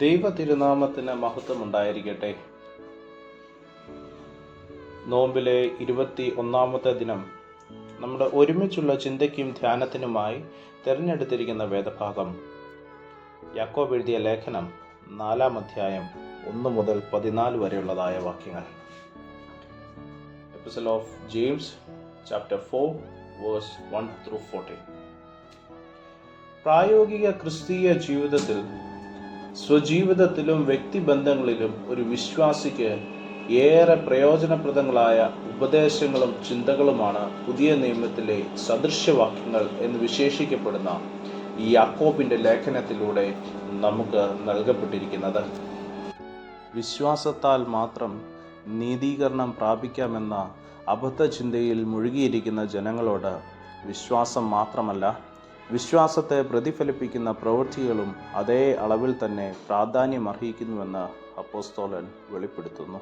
ദൈവ തിരുനാമത്തിന് മഹത്വം ഉണ്ടായിരിക്കട്ടെ നോമ്പിലെ ഇരുപത്തി ഒന്നാമത്തെ ദിനം നമ്മുടെ ഒരുമിച്ചുള്ള ചിന്തയ്ക്കും ധ്യാനത്തിനുമായി തിരഞ്ഞെടുത്തിരിക്കുന്ന വേദഭാഗം. യാക്കോബ് എഴുതിയ ലേഖനം നാലാം അധ്യായം ഒന്ന് മുതൽ പതിനാല് വരെയുള്ളതായ വാക്യങ്ങൾ. Epistle of James chapter four verse one through fourteen പ്രായോഗിക ക്രിസ്തീയ ജീവിതത്തിൽ സ്വജീവിതത്തിലും വ്യക്തിബന്ധങ്ങളിലും ഒരു വിശ്വാസിക്ക് ഏറെ പ്രയോജനപ്രദങ്ങളായ ഉപദേശങ്ങളും ചിന്തകളുമാണ് പുതിയ നിയമത്തിലെ സദൃശ്യവാക്യങ്ങൾ എന്ന് വിശേഷിക്കപ്പെടുന്ന ഈ യാക്കോബിന്റെ ലേഖനത്തിലൂടെ നമുക്ക് നൽകപ്പെട്ടിരിക്കുന്നത്. വിശ്വാസത്താൽ മാത്രം നീതീകരണം പ്രാപിക്കാമെന്ന അബദ്ധചിന്തയിൽ മുഴുകിയിരിക്കുന്ന ജനങ്ങളോട് വിശ്വാസം മാത്രമല്ല വിശ്വാസത്തെ പ്രതിഫലിപ്പിക്കുന്ന പ്രവൃത്തികളും അതേ അളവിൽ തന്നെ പ്രാധാന്യമർഹിക്കുന്നുവെന്ന് അപ്പോസ്തോലൻ വെളിപ്പെടുത്തുന്നു.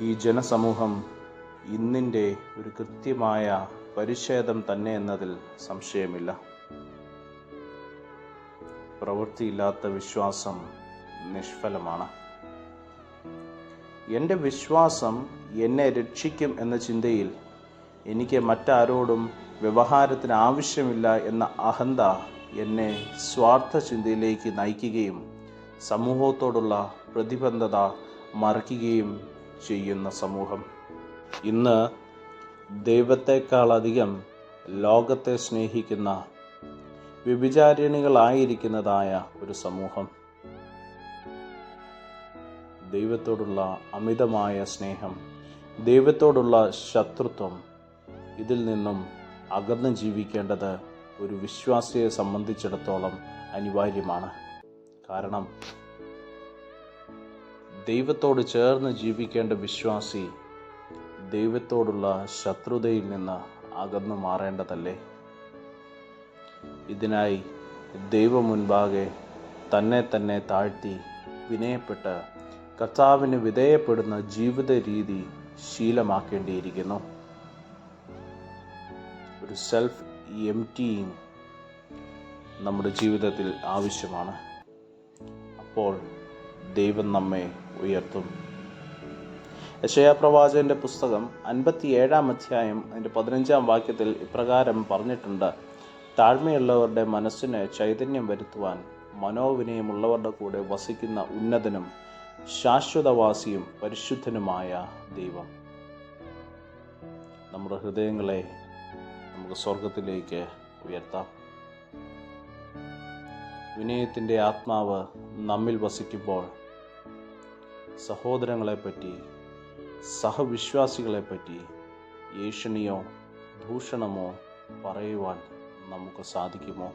ഈ ജനസമൂഹം ഇന്നിന്റെ ഒരു കൃത്യമായ പരിച്ഛേദം തന്നെ എന്നതിൽ സംശയമില്ല. പ്രവൃത്തിയില്ലാത്ത വിശ്വാസം നിഷ്ഫലമാണ്. എന്റെ വിശ്വാസം എന്നെ രക്ഷിക്കും എന്ന ചിന്തയിൽ എനിക്ക് മറ്റാരോടും വ്യവഹാരത്തിന് ആവശ്യമില്ല എന്ന അഹന്ത എന്നെ സ്വാർത്ഥ ചിന്തയിലേക്ക് നയിക്കുകയും സമൂഹത്തോടുള്ള പ്രതിബദ്ധത മറയ്ക്കുകയും ചെയ്യുന്ന സമൂഹം. ഇന്ന് ദൈവത്തെക്കാളധികം ലോകത്തെ സ്നേഹിക്കുന്ന വ്യഭിചാരിണികളായിരിക്കുന്നതായ ഒരു സമൂഹം. ദൈവത്തോടുള്ള അമിതമായ സ്നേഹം ദൈവത്തോടുള്ള ശത്രുത്വം ഇതിൽ നിന്നും അകന്ന് ജീവിക്കേണ്ടത് ഒരു വിശ്വാസിയെ സംബന്ധിച്ചിടത്തോളം അനിവാര്യമാണ്. കാരണം ദൈവത്തോട് ചേർന്ന് ജീവിക്കേണ്ട വിശ്വാസി ദൈവത്തോടുള്ള ശത്രുതയിൽ നിന്ന് അകന്നു മാറേണ്ടതല്ലേ? ഇതിനായി ദൈവം മുൻപാകെ തന്നെ തന്നെ താഴ്ത്തി വിനയപ്പെട്ട് കർത്താവിന് വിധേയപ്പെടുന്ന ജീവിത രീതി ശീലമാക്കേണ്ടിയിരിക്കുന്നു. ഒരു സെൽഫ് എം ടീയിങ് നമ്മുടെ ജീവിതത്തിൽ ആവശ്യമാണ്. അപ്പോൾ ദൈവം നമ്മെ ഉയർത്തും. യശയാ പ്രവാചകന്റെ പുസ്തകം അൻപത്തി ഏഴാം അധ്യായം അതിന്റെ പതിനഞ്ചാം വാക്യത്തിൽ ഇപ്രകാരം പറഞ്ഞിട്ടുണ്ട്. താഴ്മയുള്ളവരുടെ മനസ്സിന് ചൈതന്യം വരുത്തുവാൻ മനോവിനയമുള്ളവരുടെ കൂടെ വസിക്കുന്ന ഉന്നതനും ശാശ്വതവാസിയും പരിശുദ്ധനുമായ ദൈവം. നമ്മുടെ ഹൃദയങ്ങളെ നമുക്ക് സ്വർഗത്തിലേക്ക് ഉയർത്താം. വിനയത്തിന്റെ ആത്മാവ് നമ്മിൽ വസിക്കുമ്പോൾ സഹോദരങ്ങളെപ്പറ്റി സഹവിശ്വാസികളെപ്പറ്റി ഏഷണിയോ ദൂഷണമോ പറയുവാൻ നമുക്ക് സാധിക്കുമോ?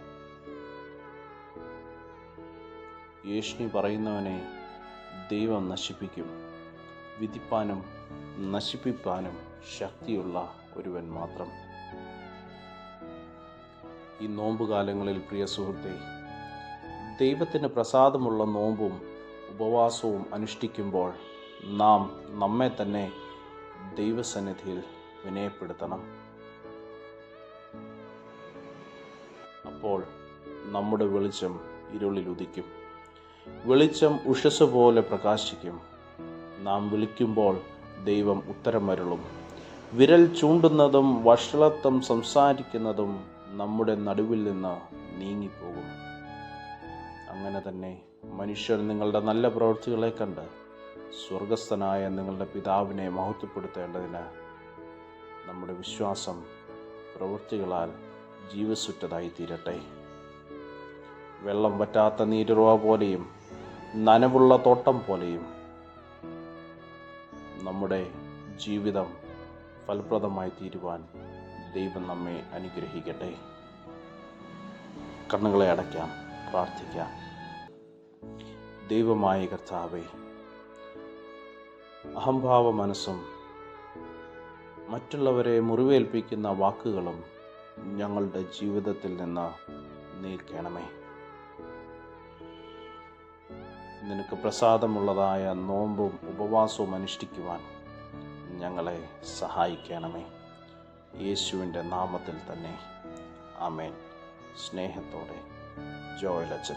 ഏഷണി പറയുന്നവനെ ദൈവം നശിപ്പിക്കും. വിധിപ്പാനും നശിപ്പിപ്പാനും ശക്തിയുള്ള ഒരുവൻ മാത്രം. ഈ നോമ്പ് കാലങ്ങളിൽ പ്രിയ സുഹൃത്തെ. ദൈവത്തിന് പ്രസാദമുള്ള നോമ്പും ഉപവാസവും അനുഷ്ഠിക്കുമ്പോൾ നാം നമ്മെ തന്നെ ദൈവസന്നിധിയിൽ വിനയപ്പെടുത്തണം. അപ്പോൾ നമ്മുടെ വെളിച്ചം ഇരുളിൽ ഉദിക്കും. വെളിച്ചം ഉഷസ് പോലെ പ്രകാശിക്കും. നാം വിളിക്കുമ്പോൾ ദൈവം ഉത്തരം വരുളും വിരൽ ചൂണ്ടുന്നതും വഷളത്വം സംസാരിക്കുന്നതും നമ്മുടെ നടുവിൽ നിന്ന് നീങ്ങിപ്പോകും. അങ്ങനെ തന്നെ മനുഷ്യർ നിങ്ങളുടെ നല്ല പ്രവൃത്തികളെ കണ്ട് സ്വർഗസ്ഥനായ നിങ്ങളുടെ പിതാവിനെ മഹത്വപ്പെടുത്തേണ്ടതിന് നമ്മുടെ വിശ്വാസം പ്രവൃത്തികളാൽ ജീവസുറ്റതായി തീരട്ടെ വെള്ളം പറ്റാത്ത നീരുറവ പോലെയും നനവുള്ള തോട്ടം പോലെയും നമ്മുടെ ജീവിതം ഫലപ്രദമായി തീരുവാൻ ദൈവം നമ്മെ അനുഗ്രഹിക്കട്ടെ. കണ്ണുകളെ അടയ്ക്കാം പ്രാർത്ഥിക്കാം. ദൈവമായ കർത്താവേ അഹംഭാവ മനസ്സും മറ്റുള്ളവരെ മുറിവേൽപ്പിക്കുന്ന വാക്കുകളും ഞങ്ങളുടെ ജീവിതത്തിൽ നിന്ന് നീക്കണമേ നിനക്ക് പ്രസാദമുള്ളതായ നോമ്പും ഉപവാസവും അനുഷ്ഠിക്കുവാൻ ഞങ്ങളെ സഹായിക്കണമേ. യേശുവിന്റെ നാമത്തിൽ തന്നെ. അമേൻ സ്നേഹത്തോടെ ജോയലച്ചൻ